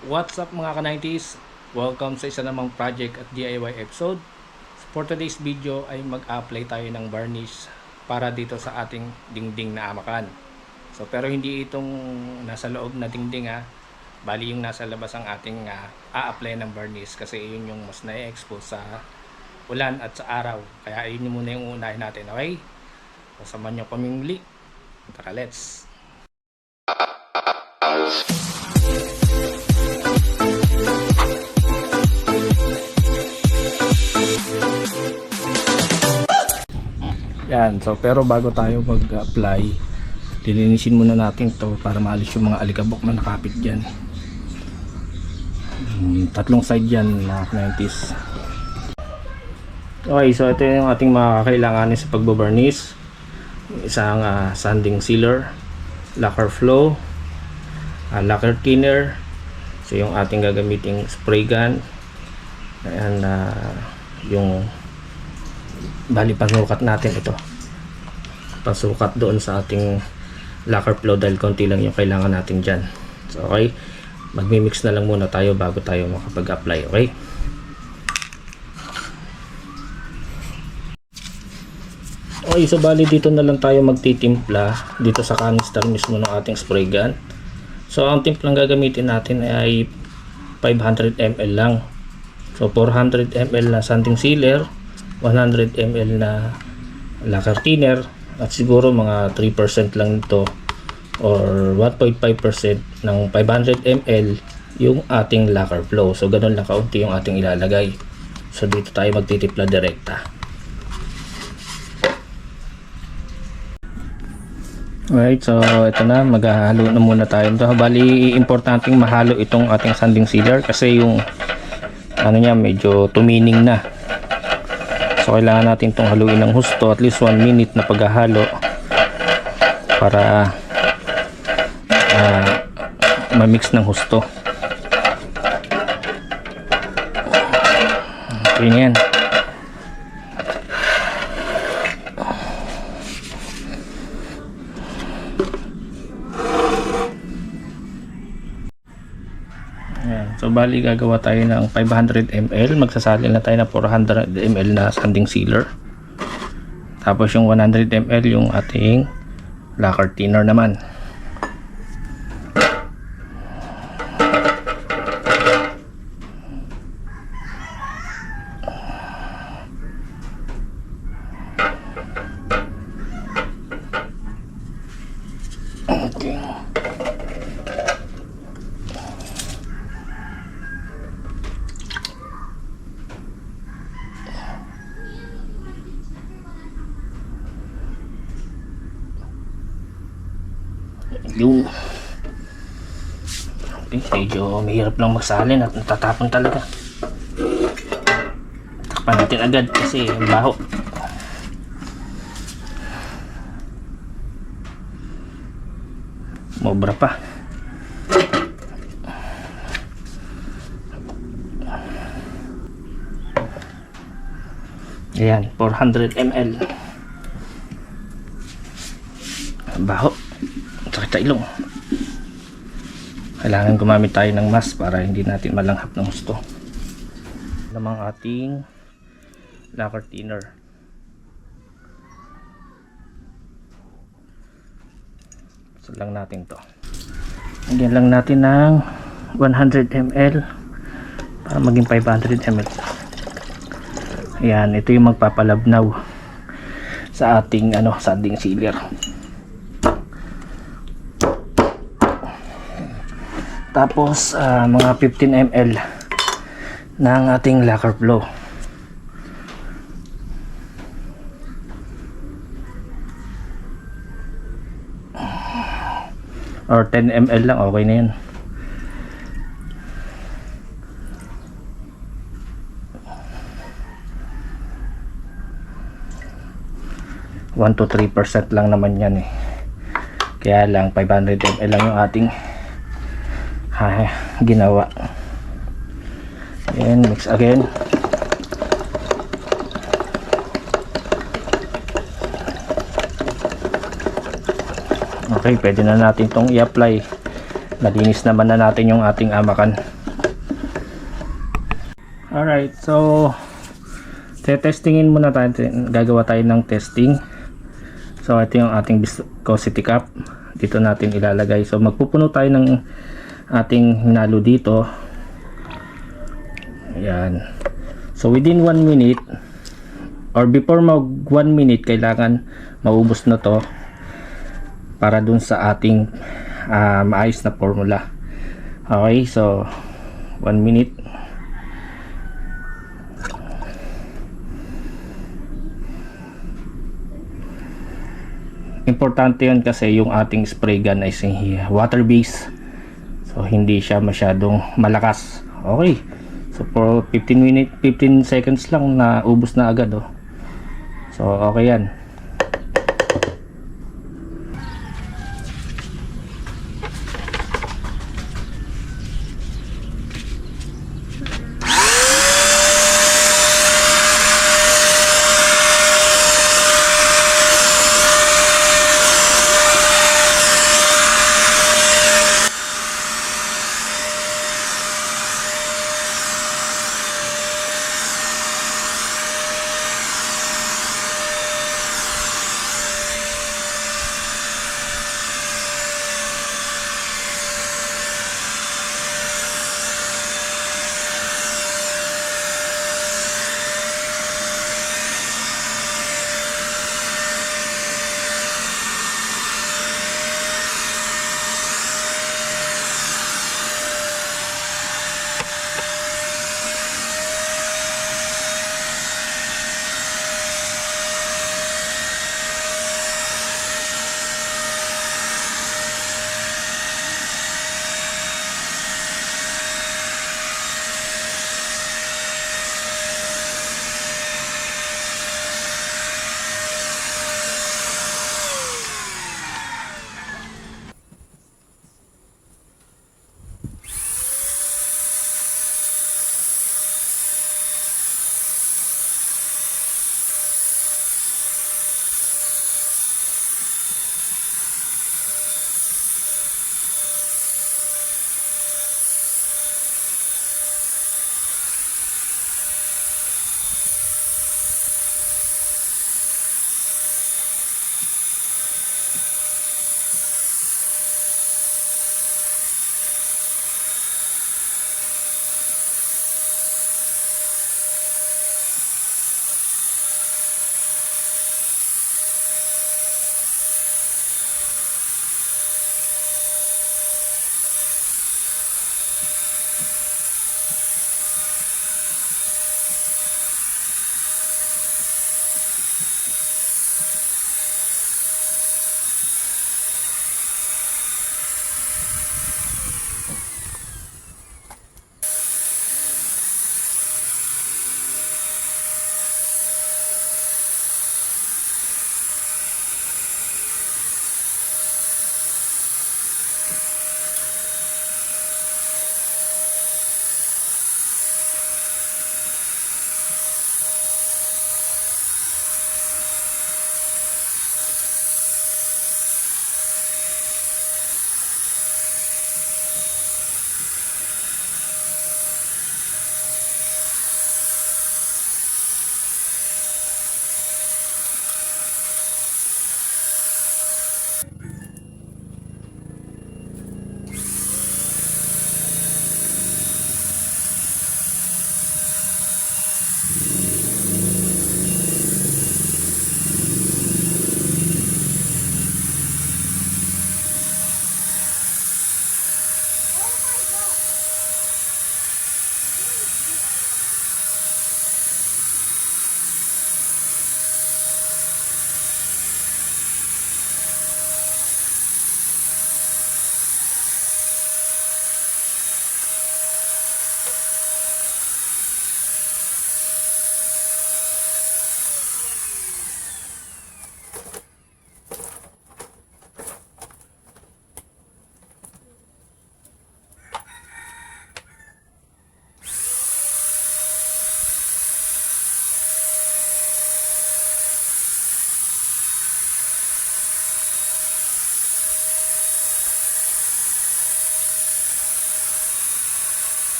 What's up mga ka-90s? Welcome sa isa namang project at DIY episode. For today's video ay mag-apply tayo ng varnish para dito sa ating dingding na amakan. So pero hindi itong nasa loob na dingding ha. Bali yung nasa labas ang ating uh, a-apply ng varnish kasi yun yung mas na-expose sa ulan at sa araw. Kaya yun muna yung unahin natin, okay? Samahan nyo kami muli. Tara, let's! Yan, so pero bago tayo mag-apply, lilinisin muna natin to para maalis yung mga alikabok na nakapit dyan. Hmm, tatlong side yan na 90s. Okay, so ito yung ating mga kakailanganin sa pagbabarnish. Isang ah, sanding sealer, lacquer flow, ah, lacquer thinner, so yung ating gagamiting spray gun, and ah, yung bali pasukat natin ito. Pasukat doon sa ating lacquer flow dahil konti lang yung kailangan natin dyan. So okay. Magmimix na lang muna tayo bago tayo makapag-apply okay? Okay so bali dito na lang tayo magtitimpla dito sa canister mismo ng ating spray gun. So ang timplang gagamitin natin ay 500 ml lang. So 400 ml na sanding sealer 100 ml na lacquer thinner at siguro mga 3% lang ito or 1.5% ng 500 ml yung ating lacquer flow. So ganun lang kaunti yung ating ilalagay. So dito tayo magtitipla direkta. Alright, so ito na, maghahalo na muna tayo ito. Bali, importanteng mahalo itong ating sanding sealer kasi yung ano niya, medyo tumining na. So kailangan natin itong haluin ng husto at least 1 minute na paghahalo para uh, ma-mix ng husto. Okay yan. Ayan. So bali gagawa tayo ng 500 ml. Magsasali na tayo ng 400 ml na sanding sealer. Tapos yung 100 ml yung ating lacquer thinner naman. Okay. Yung okay, medyo mahirap lang magsalin at natatapon talaga. Takpan natin agad kasi baho. Mobra pa. Ayan, 400 ml. Baho. Sakit sa ilong. Kailangan gumamit tayo ng mask para hindi natin malanghap ng gusto. Namang ating lacquer thinner. So lang natin to. Lagyan lang natin ng 100 ml para maging 500 ml. Ayan, ito yung magpapalabnaw sa ating ano, sanding sealer. Tapos ah, mga 15 ml ng ating lacquer flow. Or 10 ml lang okay na 'yan. One to 3% lang naman yan eh. Kaya lang 500 ml lang yung ating ha, ginawa. And mix again. Okay pwede na natin itong i-apply. Nalinis naman na natin yung ating amakan alright so testingin muna tayo. Gagawa tayo ng testing. So ito yung ating viscosity cup dito natin ilalagay. So magpupuno tayo ng ating hinalo dito. Ayan. So within 1 minute or before mag 1 minute kailangan maubos na to para dun sa ating ah, maayos na formula. Okay so 1 minute. Importante yun kasi yung ating spray gun ay water base so hindi siya masyadong malakas. Okay. So for 15 minute 15 seconds lang na ubos na agad oh. So okay yan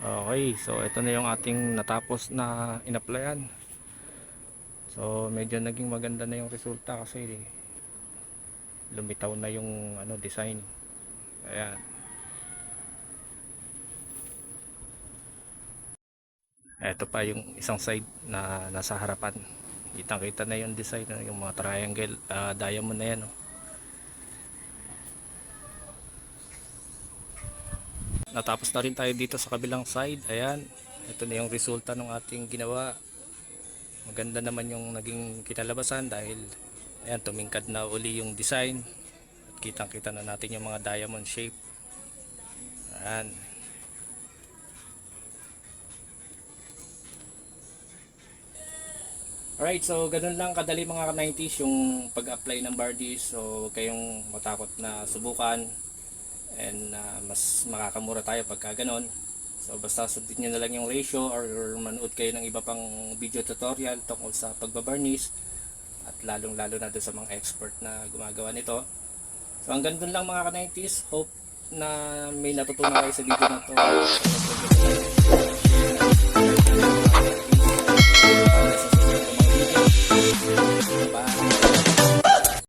Okay, so ito na yung ating natapos na inaplayan. So medyo naging maganda na yung resulta kasi lumitaw na yung ano design. Ayan. Ito pa yung isang side na nasa harapan. Kitang-kita na yung design, yung mga triangle, ah, diamond na yan. oh. Natapos na rin tayo dito sa kabilang side. Ayan. Ito na yung resulta ng ating ginawa. Maganda naman yung naging kinalabasan dahil ayan, tumingkad na uli yung design. At kitang-kita na natin yung mga diamond shape. Ayan. Alright, so ganun lang kadali mga ka-90s yung pag-apply ng Bardi. So kayong matakot na subukan and uh, mas makakamura tayo pagka ganon. So basta sundin nyo na lang yung ratio or, manood kayo ng iba pang video tutorial tungkol sa pagbabarnish at lalong lalo na doon sa mga expert na gumagawa nito. So hanggang dun lang mga ka-90s hope na may natutunan kayo sa video na to. Bye.